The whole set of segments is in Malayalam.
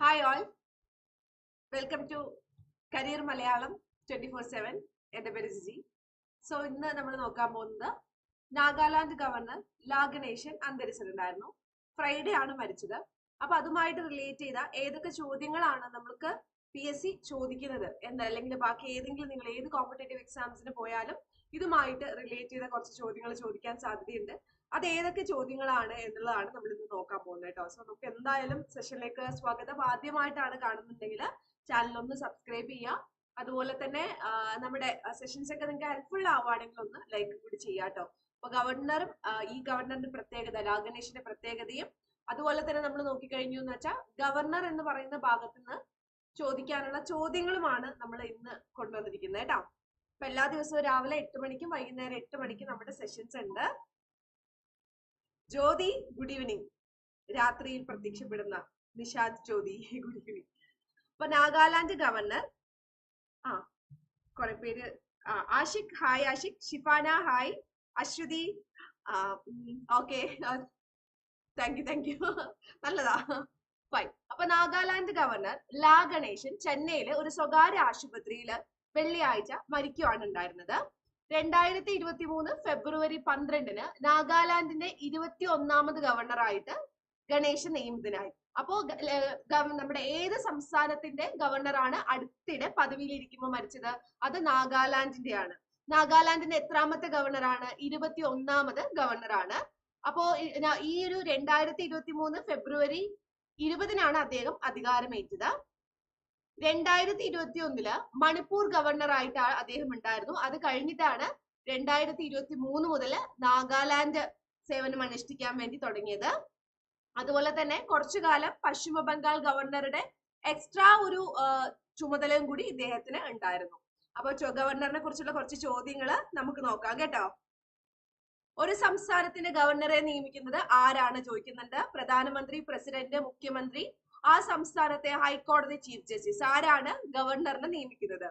Hi all welcome to career Malayalam twenty four seven എന്റെ പേര് ജിജി സോ ഇന്ന് നമ്മൾ നോക്കാൻ പോകുന്നത് നാഗാലാൻഡ് ഗവർണർ ലാഗനേഷൻ അന്തരിച്ചിട്ടുണ്ടായിരുന്നു ഫ്രൈഡേ ആണ് മരിച്ചത്. അപ്പൊ അതുമായിട്ട് റിലേറ്റ് ചെയ്ത ഏതൊക്കെ ചോദ്യങ്ങളാണ് നമുക്ക് പി എസ് സി ചോദിക്കുന്നത്? എന്ന് അല്ലെങ്കിൽ ബാക്കി ഏതെങ്കിലും നിങ്ങൾ ഏത് കോമ്പറ്റേറ്റീവ് എക്സാംസിന് പോയാലും ഇതുമായിട്ട് റിലേറ്റ് ചെയ്ത കുറച്ച് ചോദ്യങ്ങൾ ചോദിക്കാൻ സാധ്യതയുണ്ട്. അത് ഏതൊക്കെ ചോദ്യങ്ങളാണ് എന്നുള്ളതാണ് നമ്മൾ ഇന്ന് നോക്കാൻ പോകുന്നത് കേട്ടോ. സോ നമുക്ക് എന്തായാലും സെഷനിലേക്ക് സ്വാഗതം. ആദ്യമായിട്ടാണ് കാണുന്നുണ്ടെങ്കിൽ ചാനൽ ഒന്ന് സബ്സ്ക്രൈബ് ചെയ്യുക. അതുപോലെ തന്നെ നമ്മുടെ സെഷൻസ് ഒക്കെ നിങ്ങൾക്ക് ഹെൽപ്ഫുൾ ആവുകയാണെങ്കിൽ ഒന്ന് ലൈക്ക് കൂടി ചെയ്യാം കേട്ടോ. അപ്പൊ ഗവർണറും ഈ ഗവർണറിന്റെ പ്രത്യേകത ലാഗണേഷിന്റെ പ്രത്യേകതയും അതുപോലെ തന്നെ നമ്മൾ നോക്കിക്കഴിഞ്ഞു എന്ന് വെച്ചാൽ ഗവർണർ എന്ന് പറയുന്ന ഭാഗത്ത് നിന്ന് ചോദിക്കാനുള്ള ചോദ്യങ്ങളുമാണ് നമ്മൾ ഇന്ന് കൊണ്ടുവന്നിരിക്കുന്നത് കേട്ടോ. അപ്പൊ എല്ലാ ദിവസവും രാവിലെ എട്ട് മണിക്കും വൈകുന്നേരം എട്ട് മണിക്കും നമ്മുടെ സെഷൻസ് ഉണ്ട്. ജ്യോതി ഗുഡ് ഈവനിങ് രാത്രിയിൽ പ്രത്യക്ഷപ്പെടുന്ന നിഷാദ് ജ്യോതി ഗുഡ് ഈവനിങ് അപ്പൊ നാഗാലാൻഡ് ഗവർണർ ആ കുറെ പേര് Ashiq hi Ashiq Shifana hi Aswathi okay thank you thank you നല്ലതാ. ഫൈൻ അപ്പൊ നാഗാലാൻഡ് ഗവർണർ ലാ ഗണേശൻ ചെന്നൈയിലെ ഒരു സ്വകാര്യ ആശുപത്രിയിൽ വെള്ളിയാഴ്ച മരിക്കുവാണ് ഉണ്ടായിരുന്നത്. രണ്ടായിരത്തി ഇരുപത്തി മൂന്ന് ഫെബ്രുവരി പന്ത്രണ്ടിന് നാഗാലാൻഡിന്റെ ഇരുപത്തി ഒന്നാമത് ഗവർണറായിട്ട് ഗണേശൻ നിയമിതനായി. അപ്പോ നമ്മുടെ ഏത് സംസ്ഥാനത്തിന്റെ ഗവർണറാണ് അടുത്തിടെ പദവിയിലിരിക്കുമ്പോൾ മരിച്ചത്? അത് നാഗാലാൻഡിന്റെയാണ് നാഗാലാൻഡിന്റെ എത്രാമത്തെ ഗവർണറാണ് ഇരുപത്തി ഒന്നാമത് ഗവർണറാണ് അപ്പോ ഈ ഒരു രണ്ടായിരത്തി ഇരുപത്തി മൂന്ന് ഫെബ്രുവരി ഇരുപതിനാണ് അദ്ദേഹം അധികാരമേറ്റത്. രണ്ടായിരത്തി ഇരുപത്തി ഒന്നിൽ മണിപ്പൂർ ഗവർണറായിട്ട് അദ്ദേഹം ഉണ്ടായിരുന്നു. അത് കഴിഞ്ഞിട്ടാണ് രണ്ടായിരത്തി ഇരുപത്തി മൂന്ന് മുതൽ നാഗാലാൻഡ് സേവനം അനുഷ്ഠിക്കാൻ വേണ്ടി തുടങ്ങിയത്. അതുപോലെ തന്നെ കുറച്ചു കാലം പശ്ചിമ ബംഗാൾ ഗവർണറുടെ എക്സ്ട്രാ ഒരു ചുമതലയും കൂടി ഇദ്ദേഹത്തിന് ഉണ്ടായിരുന്നു. അപ്പൊ ഗവർണറിനെ കുറിച്ചുള്ള കുറച്ച് ചോദ്യങ്ങൾ നമുക്ക് നോക്കാം കേട്ടോ. ഒരു സംസ്ഥാനത്തിന്റെ ഗവർണറെ നിയമിക്കുന്നത് ആരാണ് ചോദിക്കുന്നുണ്ട്. പ്രധാനമന്ത്രി പ്രസിഡന്റ് മുഖ്യമന്ത്രി ആ സംസ്ഥാനത്തെ ഹൈക്കോടതി ചീഫ് ജസ്റ്റിസ് ആരാണ്? ഗവർണറിനെ നിയമിക്കുന്നത്.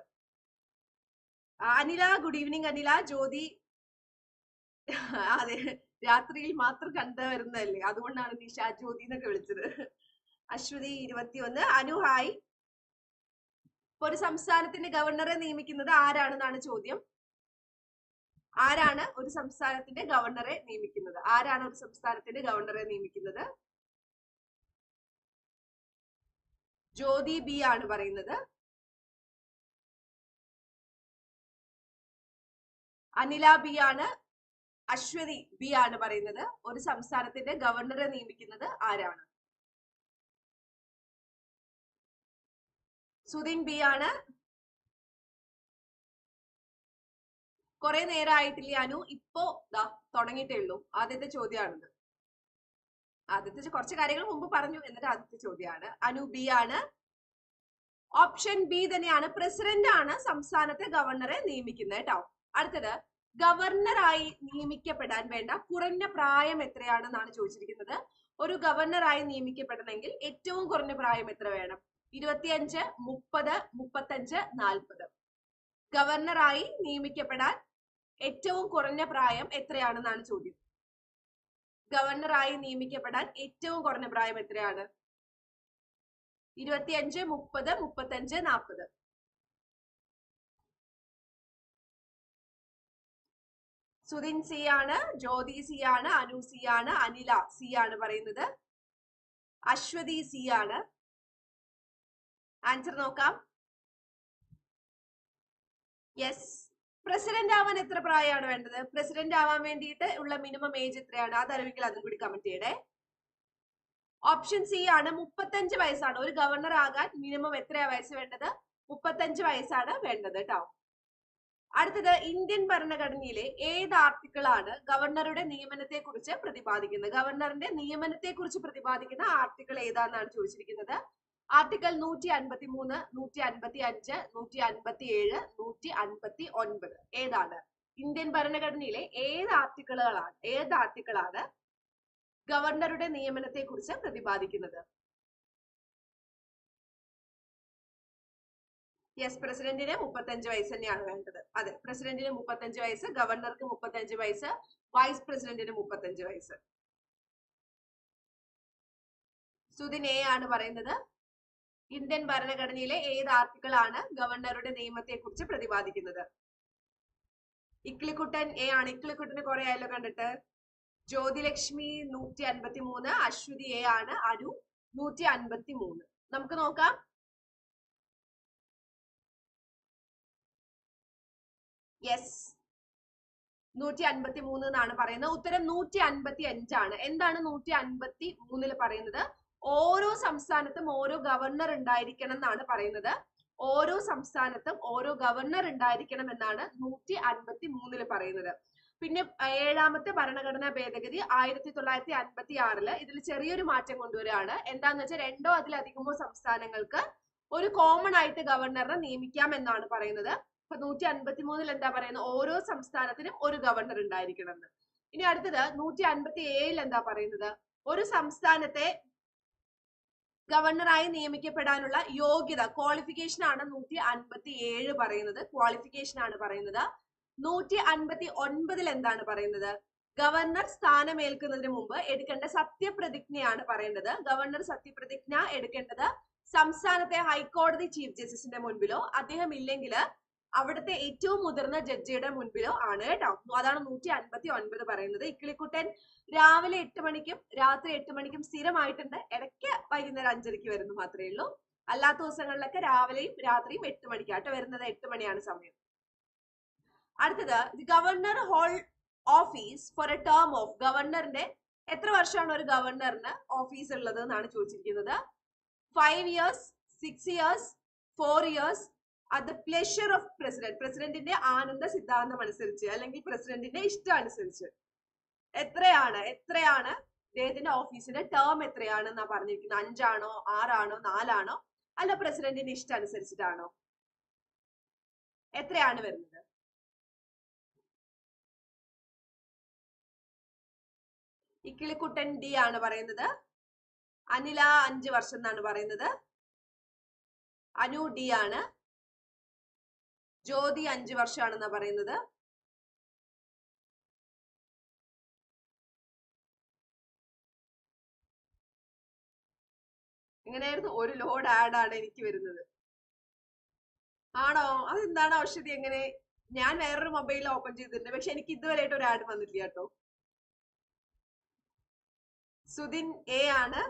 Anila good evening Anila. ജ്യോതി അതെ രാത്രിയിൽ മാത്രം കണ്ടു വരുന്നതല്ലേ. അതുകൊണ്ടാണ് നിഷ ജ്യോതി എന്നൊക്കെ വിളിച്ചത്. അശ്വതി ഇരുപത്തിയൊന്ന്. അനു ഹായ്. ഇപ്പൊ ഒരു സംസ്ഥാനത്തിന്റെ ഗവർണറെ നിയമിക്കുന്നത് ആരാണെന്നാണ് ചോദ്യം? ആരാണ് ഒരു സംസ്ഥാനത്തിന്റെ ഗവർണറെ നിയമിക്കുന്നത്? ആരാണ് ഒരു സംസ്ഥാനത്തിന്റെ ഗവർണറെ നിയമിക്കുന്നത്? ജ്യോതി ബി ആണ് പറയുന്നത്. അനില ബി ആണ്. അശ്വതി ബി ആണ് പറയുന്നത്. ഒരു സംസ്ഥാനത്തിന്റെ ഗവർണറെ നിയമിക്കുന്നത് ആരാണ്? സുദിൻ ബി ആണ്. കുറെ നേരമായിട്ടില്ല അനു? ഇപ്പോ ദാ തുടങ്ങിയിട്ടേ ഉള്ളൂ. ആദ്യത്തെ ചോദ്യമാണിത്. ആദ്യത്തെ ചോ- കുറച്ച് കാര്യങ്ങൾ മുമ്പ് പറഞ്ഞു എന്നിട്ട് ആദ്യത്തെ ചോദ്യമാണ് അനു ബി ആണ്. ഓപ്ഷൻ ബി തന്നെയാണ്. പ്രസിഡന്റ് ആണ് സംസ്ഥാനത്തെ ഗവർണറെ നിയമിക്കുന്നത് കേട്ടോ. അടുത്തത് ഗവർണറായി നിയമിക്കപ്പെടാൻ വേണ്ട കുറഞ്ഞ പ്രായം എത്രയാണെന്നാണ് ചോദിച്ചിരിക്കുന്നത്. ഒരു ഗവർണറായി നിയമിക്കപ്പെടണമെങ്കിൽ ഏറ്റവും കുറഞ്ഞ പ്രായം എത്ര വേണം? ഇരുപത്തിയഞ്ച് മുപ്പത് മുപ്പത്തഞ്ച് നാൽപ്പത് ഗവർണറായി നിയമിക്കപ്പെടാൻ ഏറ്റവും കുറഞ്ഞ പ്രായം എത്രയാണെന്നാണ് ചോദ്യം. ഗവർണറായി നിയമിക്കപ്പെടാൻ ഏറ്റവും കുറഞ്ഞ പ്രായം എത്രയാണ്? ഇരുപത്തിയഞ്ച് മുപ്പത് മുപ്പത്തഞ്ച് നാൽപ്പത് സുധിൻ സി ആണ് ജ്യോതി സി ആണ് അനു സി ആണ് അനില സി ആണ് പറയുന്നത്. അശ്വതി സി ആണ്. ആൻസർ നോക്കാം. യെസ്. പ്രസിഡന്റ് ആവാൻ എത്ര പ്രായമാണ് വേണ്ടത്? പ്രസിഡന്റ് ആവാൻ വേണ്ടിയിട്ട് ഉള്ള മിനിമം ഏജ് എത്രയാണ്? അതറിവെങ്കിൽ അതും കൂടി കമന്റ് ചെയ്യണേ. ഓപ്ഷൻ സി ആണ് മുപ്പത്തഞ്ച് വയസ്സാണ്. ഒരു ഗവർണർ ആകാൻ മിനിമം എത്രയാ വയസ്സ് വേണ്ടത്? മുപ്പത്തഞ്ച് വയസ്സാണ് വേണ്ടത് കേട്ടോ അടുത്തത് ഇന്ത്യൻ ഭരണഘടനയിലെ ഏത് ആർട്ടിക്കിൾ ആണ് ഗവർണറുടെ നിയമനത്തെ കുറിച്ച് പ്രതിപാദിക്കുന്നത്? ഗവർണറിന്റെ നിയമനത്തെ കുറിച്ച് പ്രതിപാദിക്കുന്ന ആർട്ടിക്കിൾ ഏതാണെന്നാണ് ചോദിച്ചിരിക്കുന്നത്? ആർട്ടിക്കിൾ നൂറ്റി അൻപത്തി മൂന്ന് നൂറ്റി അൻപത്തി അഞ്ച് നൂറ്റി അൻപത്തി ഏഴ് നൂറ്റി അൻപത്തി ഒൻപത് ഏതാണ്? ഇന്ത്യൻ ഭരണഘടനയിലെ ഏത് ആർട്ടിക്കിളുകളാണ് ഏത് ആർട്ടിക്കിളാണ് ഗവർണറുടെ നിയമനത്തെ കുറിച്ച് പ്രതിപാദിക്കുന്നത്? യെസ് പ്രസിഡന്റിന് മുപ്പത്തഞ്ച് വയസ്സ് തന്നെയാണ് വേണ്ടത്. അതെ പ്രസിഡന്റിന് മുപ്പത്തഞ്ച് വയസ്സ് ഗവർണർക്ക് മുപ്പത്തഞ്ച് വയസ്സ് വൈസ് പ്രസിഡന്റിന് മുപ്പത്തഞ്ച് വയസ്സ്. സുദിൻ എ ആണ് പറയുന്നത്. ഇന്ത്യൻ ഭരണഘടനയിലെ ഏത് ആർട്ടിക്കിൾ ആണ് ഗവർണറുടെ നിയമത്തെ കുറിച്ച് പ്രതിപാദിക്കുന്നത്? ഇക്ലിക്കുട്ടൻ എ ആണ് ഇക്ലിക്കുട്ടന് കുറെ ആയല്ലോ കണ്ടിട്ട്. ജ്യോതിലക്ഷ്മി നൂറ്റി അൻപത്തി മൂന്ന് അശ്വതി എ ആണ് അനു നൂറ്റി അൻപത്തി മൂന്ന് നമുക്ക് നോക്കാം. യെസ് നൂറ്റി അൻപത്തി മൂന്ന് എന്നാണ് പറയുന്നത്. ഉത്തരം നൂറ്റി അൻപത്തി അഞ്ചാണ് എന്താണ് നൂറ്റി അൻപത്തി മൂന്നിൽ പറയുന്നത്? ഓരോ സംസ്ഥാനത്തും ഓരോ ഗവർണർ ഉണ്ടായിരിക്കണം എന്നാണ് പറയുന്നത്. ഓരോ സംസ്ഥാനത്തും ഓരോ ഗവർണർ ഉണ്ടായിരിക്കണം എന്നാണ് നൂറ്റി അൻപത്തി മൂന്നിൽ പറയുന്നത്. പിന്നെ ഏഴാമത്തെ ഭരണഘടനാ ഭേദഗതി ആയിരത്തി തൊള്ളായിരത്തി അൻപത്തി ആറിൽ ഇതിൽ ചെറിയൊരു മാറ്റം കൊണ്ടുവരികയാണ്. എന്താന്ന് വെച്ചാൽ രണ്ടോ അതിലധികമോ സംസ്ഥാനങ്ങൾക്ക് ഒരു കോമൺ ആയിട്ട് ഗവർണറെ നിയമിക്കാം എന്നാണ് പറയുന്നത്. അപ്പൊ നൂറ്റി അൻപത്തി മൂന്നിൽ എന്താ പറയുന്നത്? ഓരോ സംസ്ഥാനത്തിനും ഒരു ഗവർണർ ഉണ്ടായിരിക്കണം എന്ന് ഇനി അടുത്തത് നൂറ്റി അൻപത്തി ഏഴിൽ എന്താ പറയുന്നത്? ഒരു സംസ്ഥാനത്തെ ഗവർണറായി നിയമിക്കപ്പെടാനുള്ള യോഗ്യത ക്വാളിഫിക്കേഷൻ ആണ് നൂറ്റി അൻപത്തി ഏഴ് പറയുന്നത്. ക്വാളിഫിക്കേഷൻ ആണ് പറയുന്നത്. നൂറ്റി അൻപത്തി ഒൻപതിൽ എന്താണ് പറയുന്നത്? ഗവർണർ സ്ഥാനമേൽക്കുന്നതിന് മുമ്പ് എടുക്കേണ്ട സത്യപ്രതിജ്ഞയാണ് പറയേണ്ടത്. ഗവർണർ സത്യപ്രതിജ്ഞ എടുക്കേണ്ടത് സംസ്ഥാനത്തെ ഹൈക്കോടതി ചീഫ് ജസ്റ്റിസിന്റെ മുൻപിലോ അദ്ദേഹം ഇല്ലെങ്കിൽ അവിടുത്തെ ഏറ്റവും മുതിർന്ന ജഡ്ജിയുടെ മുൻപിലോ ആണ് കേട്ടോ അതാണ് നൂറ്റി അൻപത്തി ഒൻപത് പറയുന്നത്. ഇക്കിളിക്കുട്ടൻ രാവിലെ എട്ട് മണിക്കും രാത്രി എട്ട് മണിക്കും സ്ഥിരമായിട്ടുണ്ട്. ഇടയ്ക്ക് വൈകുന്നേരം അഞ്ചരയ്ക്ക് വരുന്നു മാത്രമേ ഉള്ളൂ. അല്ലാത്ത ദിവസങ്ങളിലൊക്കെ രാവിലെയും രാത്രിയും എട്ട് കേട്ടോ. വരുന്നത്. എട്ട് മണിയാണ് സമയം. അടുത്തത് the governor hold office for a term of ഗവർണറിന്റെ എത്ര വർഷമാണ് ഒരു ഗവർണറിന് ഓഫീസ് ഉള്ളത് എന്നാണ് ചോദിച്ചിരിക്കുന്നത്? Five years six years four years the pleasure of president പ്രസിഡന്റിന്റെ ആനന്ദ സിദ്ധാന്തം അനുസരിച്ച് അല്ലെങ്കിൽ പ്രസിഡന്റിന്റെ ഇഷ്ടം അനുസരിച്ച് എത്രയാണ് എത്രയാണ്? അദ്ദേഹത്തിന്റെ ഓഫീസിന്റെ ടേം എത്രയാണ് എന്നാ പറഞ്ഞിരിക്കുന്നത്. അഞ്ചാണോ ആറാണോ നാലാണോ? അല്ല പ്രസിഡന്റിന്റെ ഇഷ്ടം അനുസരിച്ചിട്ടാണോ? എത്രയാണ് വരുന്നത്? ഇക്കിളിക്കുട്ടൻ ഡി ആണ് പറയുന്നത്. അനില അഞ്ച് വർഷം എന്നാണ് പറയുന്നത്. അനു ഡി ആണ്. ജ്യോതി അഞ്ച് വർഷമാണെന്നാ പറയുന്നത്. എങ്ങനെയായിരുന്നു ഒരു ലോഡ് ആഡ് ആണ് എനിക്ക് വരുന്നത്. ആണോ? അതെന്താണ് ഔഷധി എങ്ങനെ? ഞാൻ വേറൊരു മൊബൈൽ ഓപ്പൺ ചെയ്തിട്ടുണ്ട്. പക്ഷെ എനിക്ക് ഇതുവരെയായിട്ട് ഒരു ആഡ് വന്നിട്ടില്ല കേട്ടോ. സുദിൻ എ ആണ്.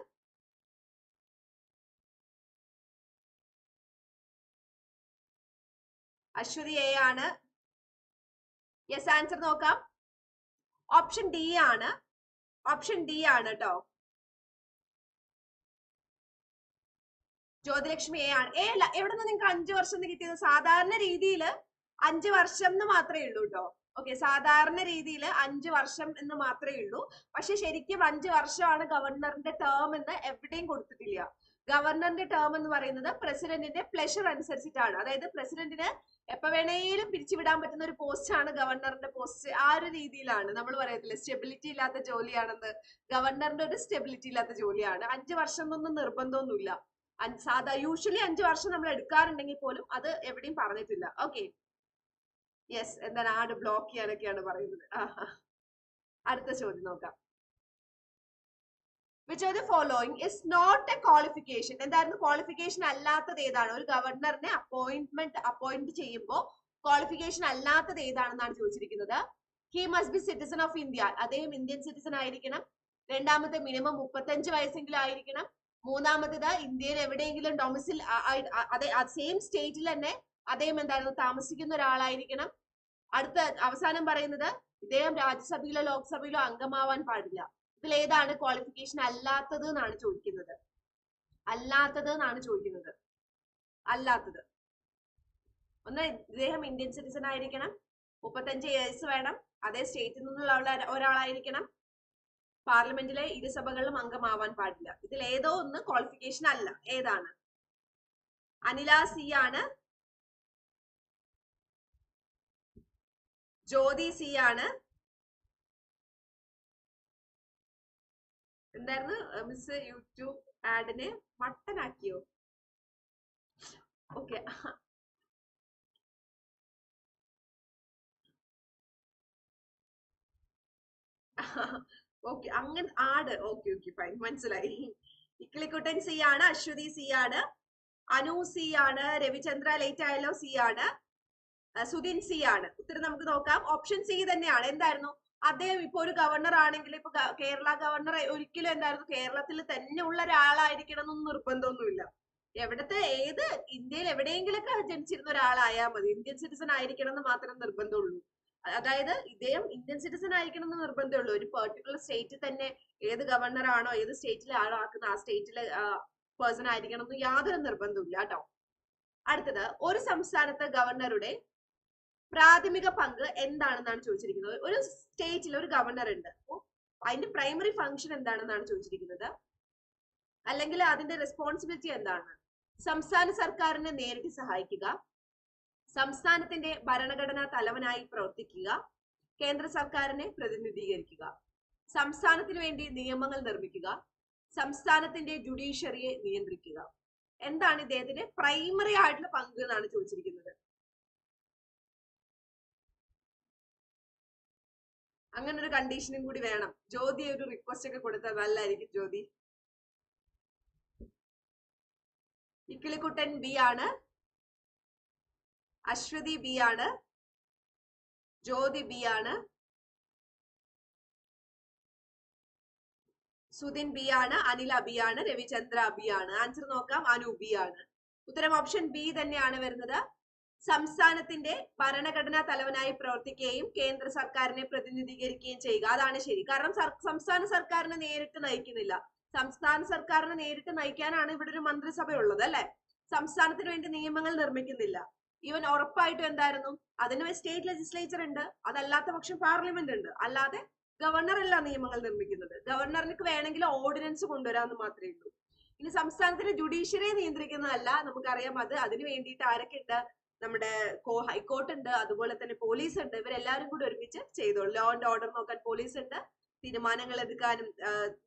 അശ്വതി എ ആണ് യെസ് ആൻസർ നോക്കാം. ഓപ്ഷൻ ഡി ആണ്. ഓപ്ഷൻ ഡി ആണ് കേട്ടോ ജ്യോതിലക്ഷ്മി എ ആണ്. എ അല്ല എവിടെ നിന്ന് നിങ്ങൾക്ക് അഞ്ചു വർഷം എന്ന് കിട്ടിയത്? സാധാരണ രീതിയിൽ അഞ്ചു വർഷം എന്ന് മാത്രമേ ഉള്ളൂ കേട്ടോ ഓക്കെ സാധാരണ രീതിയിൽ അഞ്ചു വർഷം എന്ന് മാത്രമേ ഉള്ളൂ. പക്ഷെ ശരിക്കും അഞ്ചു വർഷമാണ് ഗവർണറിന്റെ ടേം എന്ന് എവിടെയും കൊടുത്തിട്ടില്ല. ഗവർണറിന്റെ ടേം എന്ന് പറയുന്നത് പ്രസിഡന്റിന്റെ പ്ലഷർ അനുസരിച്ചിട്ടാണ്. അതായത് പ്രസിഡന്റിന് എപ്പോ വേണേലും പിരിച്ചുവിടാൻ പറ്റുന്ന ഒരു പോസ്റ്റ് ആണ് ഗവർണറിന്റെ പോസ്റ്റ് ആ ഒരു രീതിയിലാണ് നമ്മൾ പറയത്തില്ല സ്റ്റെബിലിറ്റി ഇല്ലാത്ത ജോലിയാണെന്ന്. ഗവർണറിന്റെ ഒരു സ്റ്റെബിലിറ്റി ഇല്ലാത്ത ജോലിയാണ്. അഞ്ചു വർഷം എന്നൊന്നും നിർബന്ധമൊന്നുമില്ല സാധാ യൂഷ്വലി അഞ്ചു വർഷം നമ്മൾ എടുക്കാറുണ്ടെങ്കിൽ പോലും അത് എവിടെയും പറഞ്ഞിട്ടില്ല. ഓക്കെ യെസ് എന്താണ് ആട് ബ്ലോക്ക് ചെയ്യാനൊക്കെയാണ് പറയുന്നത്. അടുത്ത ചോദ്യം നോക്കാം. Which of the following is not a qualification എന്തായിരുന്നു? ക്വാളിഫിക്കേഷൻ അല്ലാത്തത് ഏതാണ്? ഒരു ഗവർണറിനെ അപ്പോയിന്റ്മെന്റ് അപ്പോയിന്റ് ചെയ്യുമ്പോൾ ക്വാളിഫിക്കേഷൻ അല്ലാത്തത് ഏതാണെന്നാണ് ചോദിച്ചിരിക്കുന്നത്. He must be citizen of India അദ്ദേഹം ഇന്ത്യൻ സിറ്റിസൺ ആയിരിക്കണം. രണ്ടാമത്തെ മിനിമം മുപ്പത്തഞ്ച് വയസ്സെങ്കിലും ആയിരിക്കണം. മൂന്നാമത്തേത് ഇന്ത്യയിൽ എവിടെയെങ്കിലും ഡൊമിസിൽ അതെ സെയിം സ്റ്റേറ്റിൽ തന്നെ അദ്ദേഹം എന്തായിരുന്നു? താമസിക്കുന്ന ഒരാളായിരിക്കണം. അടുത്ത അവസാനം പറയുന്നത് ഇദ്ദേഹം രാജ്യസഭയിലോ ലോക്സഭയിലോ അംഗമാവാൻ പാടില്ല. ഇതിൽ ഏതാണ് ക്വാളിഫിക്കേഷൻ അല്ലാത്തത് എന്നാണ് ചോദിക്കുന്നത്. അല്ലാത്തത് എന്നാണ് ചോദിക്കുന്നത്. അല്ലാത്തത്. ഒന്ന് ഇദ്ദേഹം ഇന്ത്യൻ സിറ്റിസൺ ആയിരിക്കണം. മുപ്പത്തഞ്ച് ഇയേഴ്സ് വേണം. അതേ സ്റ്റേറ്റിൽ നിന്നുള്ള ഒരാളായിരിക്കണം. പാർലമെന്റിലെ ഇരുസഭകളിലും അംഗമാവാൻ പാടില്ല. ഇതിൽ ഏതോ ഒന്ന് ക്വാളിഫിക്കേഷൻ അല്ല. ഏതാണ്? അനില സി ആണ്. ജ്യോതി സി ആണ്. എന്തായിരുന്നു? മിസ് യൂട്യൂബ് ആഡിനെ മട്ടനാക്കിയോ? ഓക്കെ. ഓക്കെ അങ്ങനെ ആട്. Okay okay fine. മനസ്സിലായി. ഇക്കിളിക്കുട്ടൻ സി ആണ് അശ്വതി സി ആണ് അനു സി ആണ് രവിചന്ദ്ര ലേറ്റ് ആയല്ലോ സി ആണ് സുധിൻ സി ആണ്. ഉത്തരം നമുക്ക് നോക്കാം. ഓപ്ഷൻ സി തന്നെയാണ്. എന്തായിരുന്നു? അദ്ദേഹം ഇപ്പൊ ഒരു ഗവർണർ ആണെങ്കിൽ ഇപ്പൊ കേരള ഗവർണർ ഒരിക്കലും എന്തായിരുന്നു? കേരളത്തിൽ തന്നെ ഉള്ള ഒരാളായിരിക്കണം എന്നൊന്നും നിർബന്ധമൊന്നുമില്ല. എവിടത്തെ ഏത് ഇന്ത്യയിൽ എവിടെയെങ്കിലൊക്കെ ജനിച്ചിരുന്ന ഒരാളായാൽ മതി. ഇന്ത്യൻ സിറ്റിസൺ ആയിരിക്കണം എന്ന് മാത്രം നിർബന്ധമുള്ളൂ. അതായത് ഇദ്ദേഹം ഇന്ത്യൻ സിറ്റിസൺ ആയിരിക്കണം എന്ന് നിർബന്ധമുള്ളൂ. ഒരു പെർട്ടിക്കുലർ സ്റ്റേറ്റിൽ തന്നെ ഏത് ഗവർണർ ആണോ ഏത് സ്റ്റേറ്റിലെ ആളാക്കുന്ന ആ സ്റ്റേറ്റിലെ പേഴ്സൺ ആയിരിക്കണം എന്ന് യാതൊരു നിർബന്ധമില്ല കേട്ടോ. അടുത്തത് ഒരു സംസ്ഥാനത്തെ ഗവർണറുടെ പ്രാഥമിക പങ്ക് എന്താണെന്നാണ് ചോദിച്ചിരിക്കുന്നത്. ഒരു സ്റ്റേറ്റിൽ ഒരു ഗവർണർ ഉണ്ട്. അപ്പോ അതിന്റെ പ്രൈമറി ഫംഗ്ഷൻ എന്താണെന്നാണ് ചോദിച്ചിരിക്കുന്നത്. അല്ലെങ്കിൽ അതിന്റെ റെസ്പോൺസിബിലിറ്റി എന്താണ്? സംസ്ഥാന സർക്കാരിനെ നേരിട്ട് സഹായിക്കുക. സംസ്ഥാനത്തിന്റെ ഭരണഘടനാ തലവനായി പ്രവർത്തിക്കുക. കേന്ദ്ര സർക്കാരിനെ പ്രതിനിധീകരിക്കുക. സംസ്ഥാനത്തിന് വേണ്ടി നിയമങ്ങൾ നിർമ്മിക്കുക. സംസ്ഥാനത്തിന്റെ ജുഡീഷ്യറിയെ നിയന്ത്രിക്കുക. എന്താണ് ഇദ്ദേഹത്തിന്റെ പ്രൈമറി ആയിട്ടുള്ള പങ്ക് എന്നാണ് ചോദിച്ചിരിക്കുന്നത്. അങ്ങനെ ഒരു കണ്ടീഷനും കൂടി വേണം. ജ്യോതി ഒരു റിക്വസ്റ്റ് ഒക്കെ കൊടുത്താൽ നല്ലതായിരിക്കും ജ്യോതി. ഇക്കിളിക്കുട്ടൻ ബി ആണ്. അശ്വതി ബി ആണ്. ജ്യോതി ബി ആണ്. സുധിൻ ബി ആണ്. അനിൽ അബി ആണ്. രവിചന്ദ്ര അബി ആണ്. ആൻസർ നോക്കാം. അനു ബി ആണ്. ഉത്തരം ഓപ്ഷൻ ബി തന്നെയാണ് വരുന്നത്. സംസ്ഥാനത്തിന്റെ ഭരണഘടനാ തലവനായി പ്രവർത്തിക്കുകയും കേന്ദ്ര സർക്കാരിനെ പ്രതിനിധീകരിക്കുകയും ചെയ്യുക. അതാണ് ശരി. കാരണം സംസ്ഥാന സർക്കാരിനെ നേരിട്ട് നയിക്കുന്നില്ല. സംസ്ഥാന സർക്കാരിനെ നേരിട്ട് നയിക്കാനാണ് ഇവിടെ ഒരു മന്ത്രിസഭ ഉള്ളത് അല്ലെ? സംസ്ഥാനത്തിന് വേണ്ടി നിയമങ്ങൾ നിർമ്മിക്കുന്നില്ല. ഈവൻ ഉറപ്പായിട്ടും എന്തായിരുന്നു? അതിന് സ്റ്റേറ്റ് ലെജിസ്ലേച്ചർ ഉണ്ട്. അതല്ലാത്ത പക്ഷം പാർലമെന്റ് ഉണ്ട്. അല്ലാതെ ഗവർണർ അല്ല നിയമങ്ങൾ നിർമ്മിക്കുന്നത്. ഗവർണറിന് വേണമെങ്കിൽ ഓർഡിനൻസ് കൊണ്ടുവരാമെന്ന് മാത്രമേ ഉള്ളൂ. ഇനി സംസ്ഥാനത്തിന്റെ ജുഡീഷ്യറിയെ നിയന്ത്രിക്കുന്നതല്ല. നമുക്കറിയാം അത്. അതിന് വേണ്ടിയിട്ട് ആരൊക്കെ ഉണ്ട്? നമ്മുടെ കോ ഹൈക്കോർട്ട് ഉണ്ട് അതുപോലെ തന്നെ പോലീസ് ഉണ്ട് ഇവരെല്ലാവരും കൂടി ഒരുമിച്ച് ചെയ്തോളൂ. ലോ ആൻഡ് ഓർഡർ നോക്കാൻ പോലീസ് ഉണ്ട് തീരുമാനങ്ങൾ എടുക്കാനും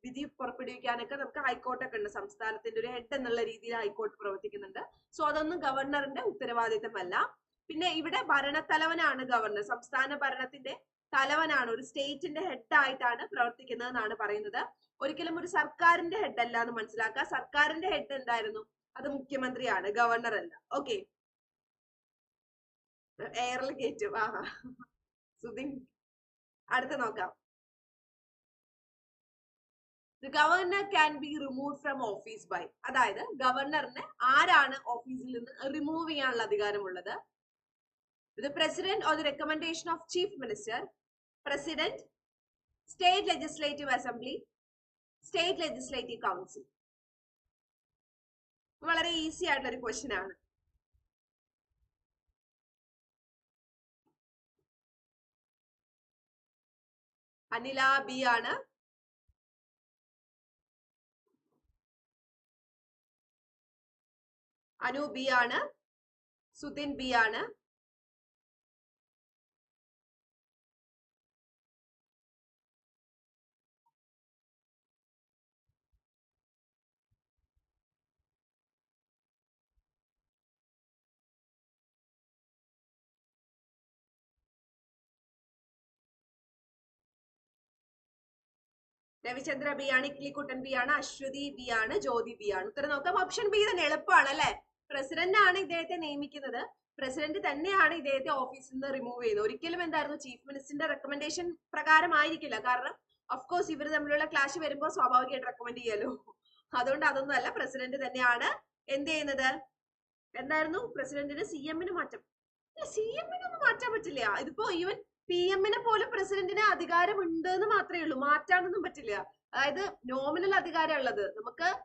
വിധി പുറപ്പെടുവിക്കാനൊക്കെ നമുക്ക് ഹൈക്കോർട്ടൊക്കെ ഉണ്ട്. സംസ്ഥാനത്തിന്റെ ഒരു ഹെഡ് എന്നുള്ള രീതിയിൽ ഹൈക്കോർട്ട് പ്രവർത്തിക്കുന്നുണ്ട്. സോ അതൊന്നും ഗവർണറിന്റെ ഉത്തരവാദിത്തമല്ല പിന്നെ ഇവിടെ ഭരണത്തലവനാണ് ഗവർണർ. സംസ്ഥാന ഭരണത്തിന്റെ തലവനാണ്. ഒരു സ്റ്റേറ്റിന്റെ ഹെഡ് ആയിട്ടാണ് പ്രവർത്തിക്കുന്നത് എന്നാണ് പറയുന്നത്. ഒരിക്കലും ഒരു സർക്കാരിന്റെ ഹെഡ് അല്ല എന്ന് മനസ്സിലാക്കുക. സർക്കാരിന്റെ ഹെഡ് എന്തായിരുന്നു? അത് മുഖ്യമന്ത്രിയാണ് ഗവർണർ അല്ല ഓക്കെ എയറിൽ കയറ്റും. ആ സുധിൻ അടുത്ത നോക്കാം. The governor can be remove from office by അതായത് ഗവർണറിന് ആരാണ് ഓഫീസിൽ നിന്ന് റിമൂവ് ചെയ്യാനുള്ള അധികാരമുള്ളത്? The president or the recommendation of chief minister president state legislative assembly state legislative council വളരെ ഈസി ആയിട്ടുള്ള ഒരു ക്വസ്റ്റ്യൻ ആണ്. അനില ബി ആണ്. അനു ബി ആണ്. സുധിൻ ബി ആണ്. രവിചന്ദ്ര ബി ആണ് ഇക്ലിക്കുട്ടൻ ബി ആണ് അശ്വതി ബി ആണ് ജ്യോതി ബി ആണ്. ഉത്തരം നോക്കാം. ഓപ്ഷൻ ബി തന്നെ എളുപ്പമാണ് അല്ലെ? പ്രസിഡന്റ് ആണ് ഇദ്ദേഹത്തെ നിയമിക്കുന്നത്. പ്രസിഡന്റ് തന്നെയാണ് ഇദ്ദേഹത്തെ ഓഫീസിൽ നിന്ന് റിമൂവ് ചെയ്തത്. ഒരിക്കലും എന്തായിരുന്നു? ചീഫ് മിനിസ്റ്ററിന്റെ റെക്കമെൻഡേഷൻ പ്രകാരമായിരിക്കില്ല കാരണം കോഴ്സ് ഇവർ തമ്മിലുള്ള ക്ലാഷ് വരുമ്പോൾ സ്വാഭാവികമായിട്ട് റെക്കമെൻഡ് ചെയ്യാലോ അതുകൊണ്ട് അതൊന്നും അല്ല. പ്രസിഡന്റ് തന്നെയാണ് എന്ത് ചെയ്യുന്നത്? എന്തായിരുന്നു? പ്രസിഡന്റിന് സി എമ്മിന് മാറ്റം. സി എമ്മിനൊന്നും മാറ്റാൻ പറ്റില്ല. ഇതിപ്പോ ഈവൻ പി എമ്മിനെ പോലും പ്രസിഡന്റിന് അധികാരം ഉണ്ട് എന്ന് മാത്രമേ ഉള്ളൂ. മാറ്റാനൊന്നും പറ്റില്ല. അതായത് നോമിനൽ അധികാരം ഉള്ളത്. നമുക്ക്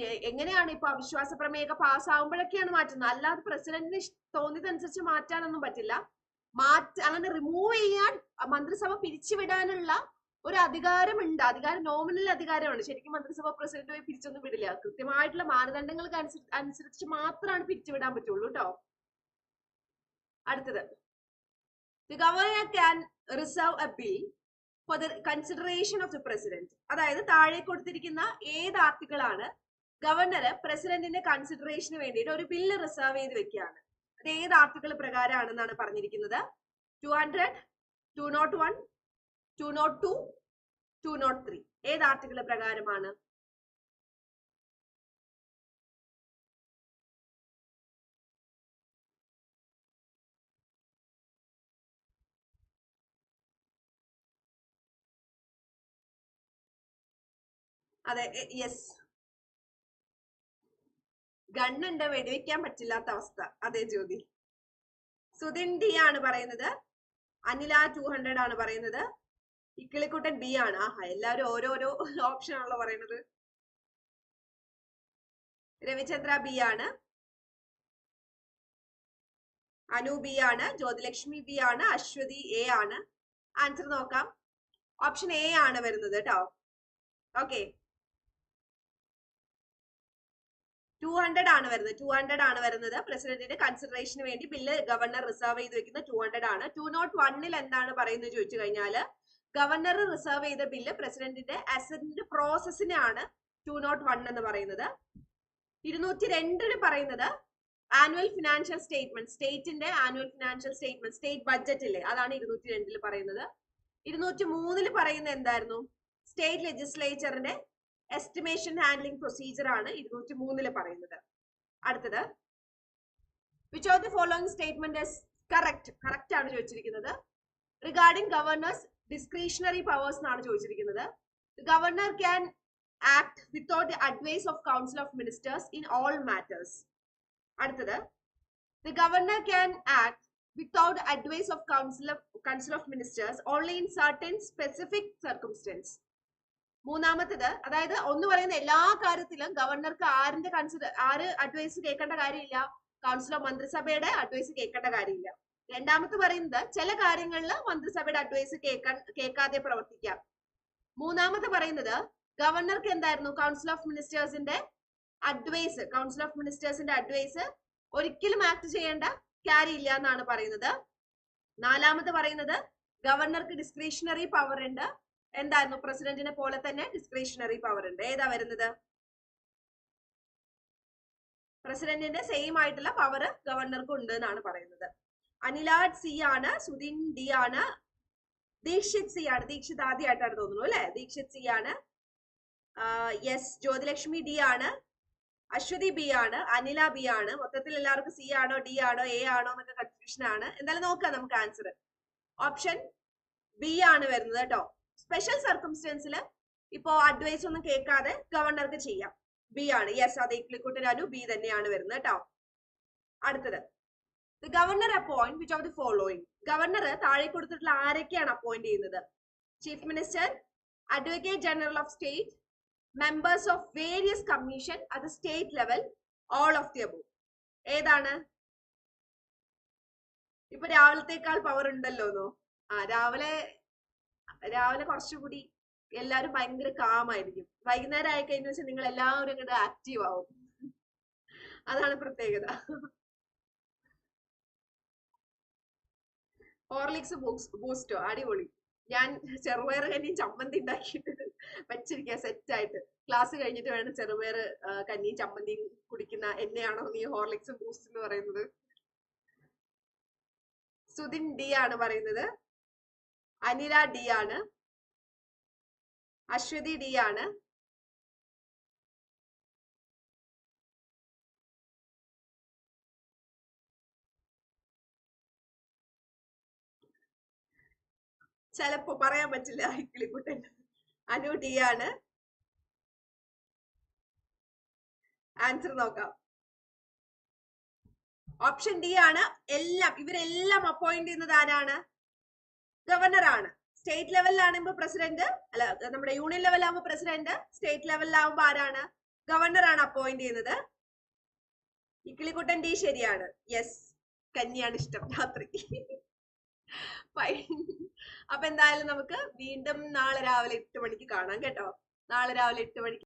എങ്ങനെയാണ് ഇപ്പൊ അവിശ്വാസ പ്രമേയൊക്കെ പാസ്സാവുമ്പോഴൊക്കെയാണ് മാറ്റുന്നത്. അല്ലാതെ പ്രസിഡന്റിന് തോന്നിയതനുസരിച്ച് മാറ്റാനൊന്നും പറ്റില്ല. മാറ്റ അങ്ങനെ റിമൂവ് ചെയ്യാൻ മന്ത്രിസഭ പിരിച്ചുവിടാനുള്ള ഒരു അധികാരമുണ്ട്. അധികാരം നോമിനൽ അധികാരമാണ്. ശരിക്കും മന്ത്രിസഭ പ്രസിഡന്റ് പോയി പിരിച്ചൊന്നും വിടില്ല. കൃത്യമായിട്ടുള്ള മാനദണ്ഡങ്ങൾക്ക് അനുസരി- അനുസരിച്ച് മാത്രമാണ് പിരിച്ചുവിടാൻ പറ്റുള്ളൂ കേട്ടോ അടുത്തത്. The governor can reserve a bill for the consideration of the president അതായത് താഴെ കൊടുത്തിരിക്കുന്ന ഏത് ആർട്ടിക്കിളാണ് ഗവർണർ പ്രസിഡന്റിന്റെ കൺസിഡറേഷന് വേണ്ടിയിട്ട് ഒരു ബില്ല് റിസർവ് ചെയ്ത് വെക്കുകയാണ്. അത് ഏത് ആർട്ടിക്കിൾ പ്രകാരമാണെന്നാണ് പറഞ്ഞിരിക്കുന്നത്? Two hundred two nought one two nought two two nought three ഏത് ആർട്ടിക്കിൾ പ്രകാരമാണ്? അതെ യെസ് ഗണ്ണുണ്ട് വെടിവെക്കാൻ പറ്റില്ലാത്ത അവസ്ഥ. അതെ ജ്യോതി. സുധിൻ ഡി ആണ് പറയുന്നത്. അനില ടു ഹൺഡ്രഡ് ആണ് പറയുന്നത്. ഇക്കിളിക്കുട്ടൻ ബി ആണ്. ആഹാ എല്ലാവരും ഓരോരോ ഓപ്ഷൻ ആണല്ലോ പറയുന്നത്. രവിചന്ദ്ര ബി ആണ്. അനു ബി ആണ്. ജ്യോതിലക്ഷ്മി ബി ആണ്. അശ്വതി എ ആണ്. ആൻസർ നോക്കാം. ഓപ്ഷൻ എ ആണ് വരുന്നത് കേട്ടോ ഓക്കെ ടു ഹൺഡ്രഡ് ആണ് വരുന്നത്. ടു ഹൺഡ്രഡ് ആണ് വരുന്നത്. പ്രസിഡന്റിന്റെ കൺസിഡറേഷന് വേണ്ടി ബില്ല് ഗവർണർ റിസർവ് ചെയ്ത് വെക്കുന്ന ടു ഹൺഡ്രഡ് ആണ്. ടു നോട്ട് വണ്ണിൽ എന്താണ് പറയുന്നത് ചോദിച്ചു കഴിഞ്ഞാൽ ഗവർണർ റിസർവ് ചെയ്ത ബില്ല് പ്രസിഡന്റിന്റെ അസന്റ് പ്രോസസ്സിനാണ് ടു നോട്ട് വൺ എന്ന് പറയുന്നത്. ഇരുന്നൂറ്റി രണ്ടിന് പറയുന്നത് ആനുവൽ ഫിനാൻഷ്യൽ സ്റ്റേറ്റ്മെന്റ് സ്റ്റേറ്റിന്റെ annual financial statement state budget ഇല്ലേ അതാണ് ഇരുന്നൂറ്റി രണ്ടിൽ പറയുന്നത്. ഇരുന്നൂറ്റി മൂന്നിൽ പറയുന്നത് എന്തായിരുന്നു? സ്റ്റേറ്റ് ലെജിസ്ലേച്ചറിന്റെ എസ്റ്റിമേഷൻ ഹാൻഡ്ലിംഗ് പ്രൊസീജിയർ ആണ് ഇരുന്നൂറ്റി മൂന്നിൽ പറയുന്നത്. അടുത്തത്. Which of the following statement correct correct ആണ് ചോദിച്ചിരിക്കുന്നത്. റിഗാർഡിംഗ് ഗവർണേഴ്സ് ഡിസ്ക്രിഷണറി പവേഴ്സ് എന്നാണ് ചോദിച്ചിരിക്കുന്നത്. Governor can act without the advice of council of ministers in all matters അടുത്തത്. The governor can act without advice of council of ministers only in certain specific circumstances മൂന്നാമത്തത് അതായത് ഒന്ന് പറയുന്ന എല്ലാ കാര്യത്തിലും ഗവർണർക്ക് ആരിന്റെ കൺസിഡർ ആര് അഡ്വൈസ് കേൾക്കേണ്ട കാര്യമില്ല? കൗൺസിൽ ഓഫ് മന്ത്രിസഭയുടെ അഡ്വൈസ് കേൾക്കേണ്ട കാര്യമില്ല. രണ്ടാമത്തെ പറയുന്നത് ചില കാര്യങ്ങളിൽ മന്ത്രിസഭയുടെ അഡ്വൈസ് കേൾക്കാൻ കേൾക്കാതെ പ്രവർത്തിക്കാം. മൂന്നാമത് പറയുന്നത് ഗവർണർക്ക് എന്തായിരുന്നു? കൗൺസിൽ ഓഫ് മിനിസ്റ്റേഴ്സിന്റെ അഡ്വൈസ് കൗൺസിൽ ഓഫ് മിനിസ്റ്റേഴ്സിന്റെ അഡ്വൈസ് ഒരിക്കലും ആക്ട് ചെയ്യേണ്ട കാര്യമില്ല എന്നാണ് പറയുന്നത്. നാലാമത് പറയുന്നത് ഗവർണർക്ക് ഡിസ്ക്രിഷണറി പവർ ഉണ്ട്. എന്തായിരുന്നു പ്രസിഡന്റിനെ പോലെ തന്നെ ഡിസ്ക്രിഷണറി പവർ ഉണ്ട്. ഏതാ വരുന്നത്? പ്രസിഡന്റിന്റെ സെയിം ആയിട്ടുള്ള പവർ ഗവർണർക്ക് ഉണ്ട് എന്നാണ് പറയുന്നത്. അനിലാഡ് സി ആണ് സുധിൻ ഡി ആണ് ദീക്ഷിത് സി ആണ്. ദീക്ഷിത് ആദ്യമായിട്ടാണ് തോന്നുന്നു അല്ലെ? ദീക്ഷിത് സി ആണ്. യെസ് ജ്യോതിലക്ഷ്മി ഡി ആണ്. അശ്വതി ബി ആണ്. അനില ബി ആണ്. മൊത്തത്തിൽ എല്ലാവർക്കും സി ആണോ ഡി ആണോ എ ആണോ എന്നൊക്കെ കൺഫ്യൂഷൻ ആണ്. എന്തായാലും നോക്കാം നമുക്ക് ആൻസർ ഓപ്ഷൻ ബി ആണ് വരുന്നത് കേട്ടോ. സ്പെഷ്യൽ സർക്കംസ്റ്റൻസിൽ ഇപ്പോ അഡ്വൈസ് ഒന്നും കേൾക്കാതെ ഗവർണർക്ക് ചെയ്യാം. ബി ആണ്. യെസ് അത് ഇക്ലിക്കുട്ടനാനു ബി തന്നെയാണ് വരുന്നത് കേട്ടോ അടുത്തത്. The governor appoint which of the following governor താഴെ കൊടുത്തിട്ടുള്ള ആരൊക്കെയാണ് അപ്പോയിന്റ് ചെയ്യുന്നത്? Chief minister advocate general of state members of various commission അത് state level all of the above ഏതാണ്? ഇപ്പൊ രാവിലത്തേക്കാൾ പവർ ഉണ്ടല്ലോ ആ രാവിലെ രാവിലെ കുറച്ചുകൂടി എല്ലാവരും ഭയങ്കര കാമായിരിക്കും വൈകുന്നേരം ആയി കഴിഞ്ഞ വെച്ചാൽ നിങ്ങൾ എല്ലാവരും ഇങ്ങോട്ട് ആക്റ്റീവ് ആവും. അതാണ് പ്രത്യേകത. ഹോർലിക്സ് ബൂസ്റ്റോ അടിപൊളി. ഞാൻ ചെറുപയർ കഞ്ഞിയും ചമ്മന്തി ഉണ്ടാക്കിയിട്ട് വെച്ചിരിക്കുക സെറ്റ് ആയിട്ട്. ക്ലാസ് കഴിഞ്ഞിട്ട് വേണം ചെറുപയർ കഞ്ഞിയും ചമ്മന്തിയും കുടിക്കുന്ന എന്നെയാണോ നീ ഹോർലിക്സ് ബൂസ്റ്റ് എന്ന് പറയുന്നത്? സുധിൻ ഡി ആണ് പറയുന്നത്. അനില ഡി ആണ്. അശ്വതി ഡി ആണ്. ചിലപ്പോ പറയാൻ പറ്റില്ല കിളിക്കുട്ടൻ. അനു ഡി ആണ്. ആൻസർ നോക്കാം. ഓപ്ഷൻ ഡി ആണ്. എല്ലാം ഇവരെല്ലാം അപ്പോയിന്റ് ചെയ്യുന്നത് ആരാണ്? ഗവർണർ ആണ്. സ്റ്റേറ്റ് ലെവലിലാണെങ്കിൽ പ്രസിഡന്റ് അല്ല നമ്മുടെ യൂണിയൻ ലെവലാകുമ്പോൾ പ്രസിഡന്റ് സ്റ്റേറ്റ് ലെവലിലാകുമ്പോൾ ആരാണ്? ഗവർണറാണ് അപ്പോയിന്റ് ചെയ്യുന്നത്. ഇക്കിളിക്കുട്ടൻ ഡി ശരിയാണ്. യെസ് കന്നിയാണ് ഇഷ്ടം രാത്രി. അപ്പൊ എന്തായാലും നമുക്ക് വീണ്ടും നാളെ രാവിലെ എട്ട് മണിക്ക് കാണാം കേട്ടോ. നാളെ രാവിലെ എട്ട് മണിക്ക്